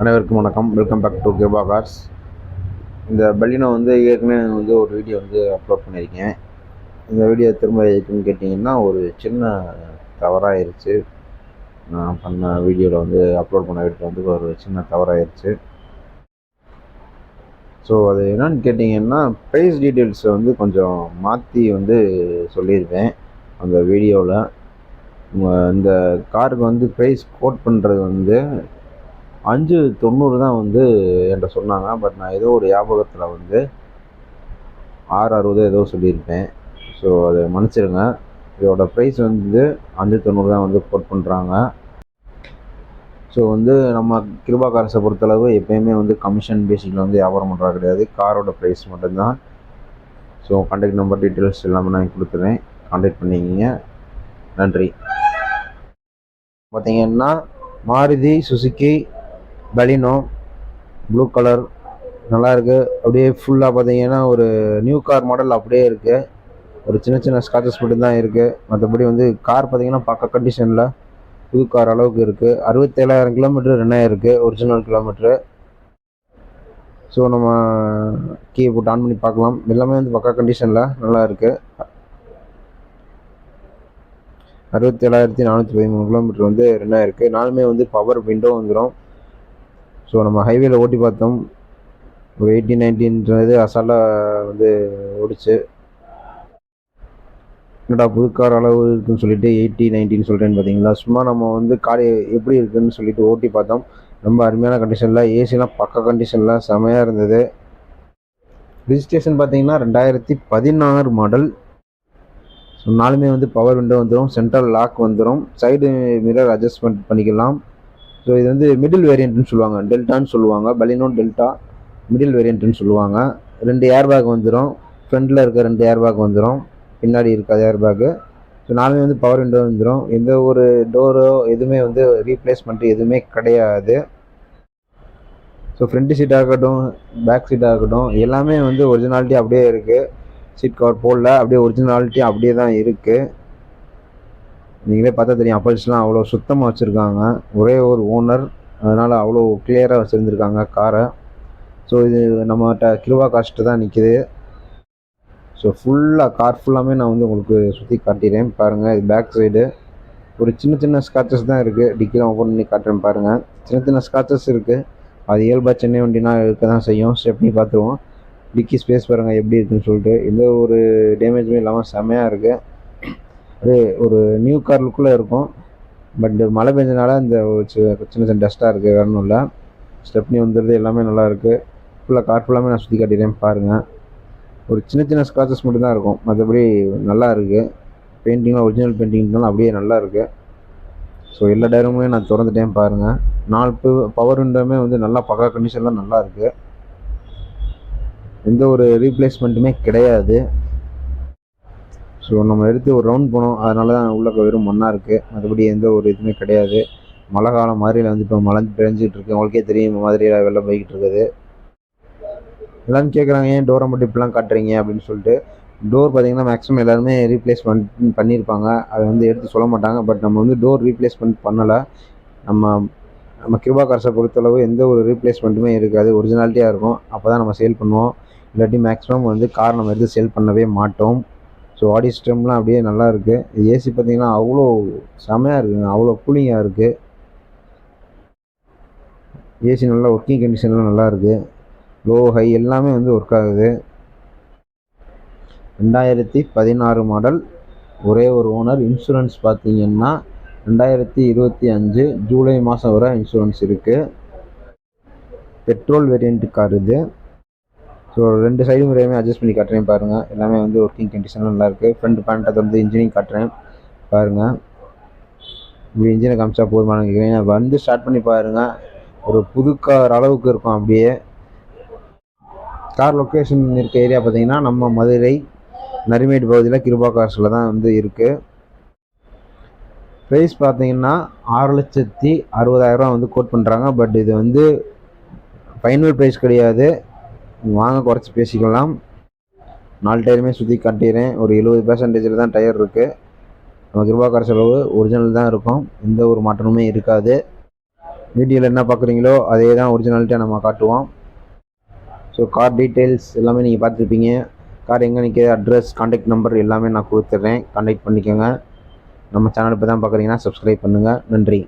அனைவருக்கும் வணக்கம். Welcome back to Kirupa cars இந்த பல்லினோ வந்து ஏற்கனவே வந்து ஒரு வீடியோ வந்து அப்லோட் பண்ணியிருக்கேன். இந்த வீடியோ திரும்ப எதுக்குன்னு கேட்டிங்கன்னா ஒரு சின்ன தவறாயிருச்சு. நான் பண்ண வீடியோவில் வந்து அப்லோட் பண்ண வீடியோ வந்து ஒரு சின்ன தவறாயிருச்சு. ஸோ அது என்னன்னு கேட்டிங்கன்னா ப்ரைஸ் டீட்டெயில்ஸை வந்து கொஞ்சம் மாற்றி வந்து சொல்லியிருப்பேன் அந்த வீடியோவில் இந்த காருக்கு வந்து ப்ரைஸ் கோட் பண்ணுறது வந்து அஞ்சு தொண்ணூறு தான் வந்து என்கிட்ட சொன்னாங்க. பட் நான் ஏதோ ஒரு ஞாபகத்தில் வந்து ஆறு அறுபது ஏதோ சொல்லியிருப்பேன் ஸோ அதை மன்னிச்சிடுங்க. இதோட ப்ரைஸ் வந்து அஞ்சு தொண்ணூறு தான் வந்து கோட் பண்ணுறாங்க ஸோ வந்து நம்ம கிருபா கார்ஸை பொறுத்தளவு எப்பயுமே வந்து கமிஷன் பேசிக்கில் வந்து வியாபாரம் பண்ணுறா கிடையாது. காரோட ப்ரைஸ் மட்டும்தான். ஸோ கான்டாக்ட் நம்பர் டீட்டெயில்ஸ் எல்லாமே நான் கொடுத்துருவேன் கான்டாக்ட் பண்ணிக்கிங்க. நன்றி. பார்த்தீங்கன்னா Maruti Suzuki Baleno blue colour நல்லாயிருக்கு அப்படியே ஃபுல்லாக பார்த்தீங்கன்னா ஒரு நியூ கார் மாடல் அப்படியே இருக்குது ஒரு சின்ன சின்ன ஸ்காச்சஸ் மட்டும் தான் இருக்குது மற்றபடி வந்து கார் பார்த்தீங்கன்னா பக்க கண்டிஷனில் புது கார் அளவுக்கு இருக்குது அறுபத்தேழாயிரம் கிலோமீட்டர் ரெண்டாயிரம் இருக்குது ஒரிஜினல் கிலோமீட்ரு ஸோ நம்ம கீ போட்டு ஆன் பண்ணி பார்க்கலாம். எல்லாமே வந்து பக்கா கண்டிஷனில் நல்லா இருக்குது அறுபத்தேழாயிரத்தி நானூற்றி பதிமூணு கிலோமீட்டர் வந்து ரன் ஆகிருக்கு நாலுமே வந்து பவர் விண்டோ வந்துடும் ஸோ நம்ம ஹைவேல ஓட்டி பார்த்தோம். ஒரு எயிட்டி நைன்டீன்றது அசாலாக வந்து ஓடிச்சு. என்னடா புது கார் அளவு இருக்குன்னு சொல்லிட்டு எயிட்டி நைன்டின்னு சொல்கிறேன்னு பார்த்தீங்களா? சும்மா நம்ம வந்து கார் எப்படி இருக்குன்னு சொல்லிட்டு ஓட்டி பார்த்தோம். ரொம்ப அருமையான கண்டிஷனில் ஏசிலாம் பக்க கண்டிஷனில் செமையாக இருந்தது. ரிஜிஸ்ட்ரேஷன் பார்த்தீங்கன்னா ரெண்டாயிரத்தி பதினாறு மாடல் ஸோ நாலுமே வந்து பவர் விண்டோ வந்துடும் சென்ட்ரல் லாக் வந்துடும் சைடு மிரர் அட்ஜஸ்ட்மெண்ட் பண்ணிக்கலாம். ஸோ இது வந்து மிடில் வேரியண்ட்னு சொல்லுவாங்க. டெல்டான்னு சொல்லுவாங்க. பலினோ டெல்டா மிடில் வேரியண்ட்னு சொல்லுவாங்க. ரெண்டு ஏர் பேக் வந்துடும் ஃப்ரண்ட்டில் இருக்க ரெண்டு ஏர் பேக் வந்துடும் பின்னாடி இருக்காது ஏர் பேக்கு ஸோ நாலுமே வந்து பவர் விண்டோ வந்துடும் எந்த ஒரு டோரோ எதுவுமே வந்து ரீப்ளேஸ்மெண்ட்டு எதுவுமே கிடையாது. ஸோ ஃப்ரண்ட்டு சீட்டாக இருக்கட்டும் பேக் சீட்டாக இருக்கட்டும் எல்லாமே வந்து ஒரிஜினாலிட்டி அப்படியே இருக்குது சீட் கவர் போடல அப்படியே ஒரிஜினாலிட்டி அப்படியே தான் இருக்குது நீங்களே பார்த்தா தெரியும் அப்பல்ஸ்லாம் அவ்வளோ சுத்தமாக வச்சுருக்காங்க. ஒரே ஒரு ஓனர் அதனால் அவ்வளோ கிளியராக வச்சுருந்துருக்காங்க காரை ஸோ இது நம்மகிட்ட கிருவா காஸ்ட்டு தான் நிற்கிது ஸோ ஃபுல்லாக கார் ஃபுல்லாமே நான் வந்து உங்களுக்கு சுற்றி காட்டிடுறேன் பாருங்கள் இது பேக் சைடு ஒரு சின்ன சின்ன ஸ்காச்சஸ் தான் இருக்குது டிக்கிலாம் ஓப்பன் பண்ணி காட்டுறேன் பாருங்கள் சின்ன சின்ன ஸ்காட்சஸ் இருக்குது அது இயல்பாக சென்னை வண்டினா இருக்க தான் செய்யும். ஸ்டெப்னி பார்த்துருவோம். டிக்கி ஸ்பேஸ் பாருங்கள் எப்படி இருக்குன்னு சொல்லிட்டு. எந்த ஒரு டேமேஜுமே இல்லாமல் செமையாக இருக்குது அது ஒரு நியூ கார் லுக்கில் இருக்கும். பட் மழை பெஞ்சனால இந்த ஒரு சி- சின்ன சின்ன டஸ்ட்டாக இருக்குது வேணும் இல்லை. ஸ்டெப்னி வந்துடுது எல்லாமே நல்லா இருக்குது ஃபுல்லாக கார் ஃபுல்லாமே நான் சுற்றி காட்டிடுறேன் பாருங்கள் ஒரு சின்ன சின்ன ஸ்க்ராச்சஸ் மட்டும்தான் இருக்கும். மற்றபடி நல்லா இருக்குது பெயிண்டிங்லாம் ஒரிஜினல் பெயிண்டிங்லாம் அப்படியே நல்லா இருக்குது ஸோ எல்லா டயருமே நான் திறந்துட்டேன் பாருங்கள் நாலு பவர் விண்டோமே வந்து நல்லா பக்கா கண்டிஷன்லாம் நல்லா இருக்குது எந்த ஒரு ரீப்ளேஸ்மெண்ட்டுமே கிடையாது. ஸோ நம்ம எடுத்து ஒரு ரவுண்ட் போனோம். அதனால தான் உள்ளக்க வெறும் மண்ணாக இருக்குது மற்றபடி எந்த ஒரு இதுவுமே கிடையாது. மழை காலம் மாதிரியில் வந்து இப்போ மழை பெஞ்சிட்டு இருக்கு. உங்களுக்கே தெரியும் மாதிரியில் வெள்ளம் போய்கிட்டு இருக்குது. எல்லாரும் கேட்குறாங்க ஏன் டோரை மட்டும் இப்படிலாம் காட்டுறீங்க? அப்படின்னு சொல்லிட்டு. டோர் பார்த்தீங்கன்னா மேக்ஸிமம் எல்லாருமே ரீப்ளேஸ்மெண்ட் பண்ணியிருப்பாங்க அதை வந்து எடுத்து சொல்ல மாட்டாங்க. பட் நம்ம வந்து டோர் ரீப்ளேஸ்மெண்ட் பண்ணலை. நம்ம நம்ம கிருபா கார்ஸை பொறுத்தளவு எந்த ஒரு ரீப்ளேஸ்மெண்ட்டுமே இருக்காது. ஒரிஜினாலிட்டியாக இருக்கும். அப்போ தான் நம்ம சேல் பண்ணுவோம். இல்லாட்டி மேக்ஸிமம் வந்து கார் நம்ம எடுத்து சேல் பண்ணவே மாட்டோம். ஸோ ஆடி சிஸ்டம்லாம் அப்படியே நல்லா இருக்குது ஏசி பார்த்தீங்கன்னா அவ்வளோ செமையாக இருக்குங்க அவ்வளோ கூலிங்காக இருக்குது ஏசி நல்லா ஒர்க்கிங் கண்டிஷன்லாம் நல்லா இருக்குது லோ ஹை எல்லாமே வந்து ஒர்க் ஆகுது. ரெண்டாயிரத்தி பதினாறு மாடல் ஒரே ஒரு ஓனர் இன்சூரன்ஸ் பார்த்தீங்கன்னா ரெண்டாயிரத்தி இருபத்தி அஞ்சு ஜூலை மாதம் வரை இன்சூரன்ஸ் இருக்குது பெட்ரோல் வேரியண்ட் கார் இது. ஸோ ரெண்டு சைடு முறையுமே அட்ஜஸ்ட் பண்ணி காட்டுறேன் பாருங்கள் எல்லாமே வந்து ஒர்க்கிங் கண்டிஷனில் நல்லாயிருக்கு இருக்குது ஃப்ரண்ட் பேண்ட்டை வந்து இன்ஜினையும் காட்டுறேன். பாருங்கள் இப்படி இன்ஜினை காமிச்சா போதுமான நினைக்கிறேன் வந்து ஸ்டார்ட் பண்ணி பாருங்கள் ஒரு புது கார் அளவுக்கு இருக்கும் அப்படியே. கார் லொக்கேஷன் இருக்க ஏரியா பார்த்தீங்கன்னா நம்ம மதுரை நரிமேடு பகுதியில் கிருபா கார்ஸில் தான் வந்து இருக்குது ப்ரைஸ் பார்த்தீங்கன்னா ஆறு லட்சத்தி அறுபதாயிரரூவா வந்து கோட் பண்ணுறாங்க பட் இது வந்து ஃபைனல் ப்ரைஸ் கிடையாது. வாங்க குறைச்சி பேசிக்கலாம். நாலு டயருமே சுற்றி காட்டிடுறேன் ஒரு எழுபது பர்சன்டேஜில் தான் டயர் இருக்குது நமக்கு ரூபா கார் செலவு ஒரிஜினல் தான் இருக்கும். எந்த ஒரு மாற்றமுமே இருக்காது. வீடியோவில் என்ன பார்க்குறீங்களோ அதே தான் ஒரிஜினாலிட்டியாக நம்ம காட்டுவோம். ஸோ கார் டீட்டெயில்ஸ் எல்லாமே நீங்கள் பார்த்துருப்பீங்க. கார் எங்கே நிற்கிது அட்ரஸ் காண்டாக்ட் நம்பர் எல்லாமே நான் கொடுத்துட்றேன். காண்டாக்ட் பண்ணிக்கோங்க. நம்ம சேனல் இப்போ தான் பார்க்குறீங்கன்னா சப்ஸ்கிரைப் பண்ணுங்கள் நன்றி.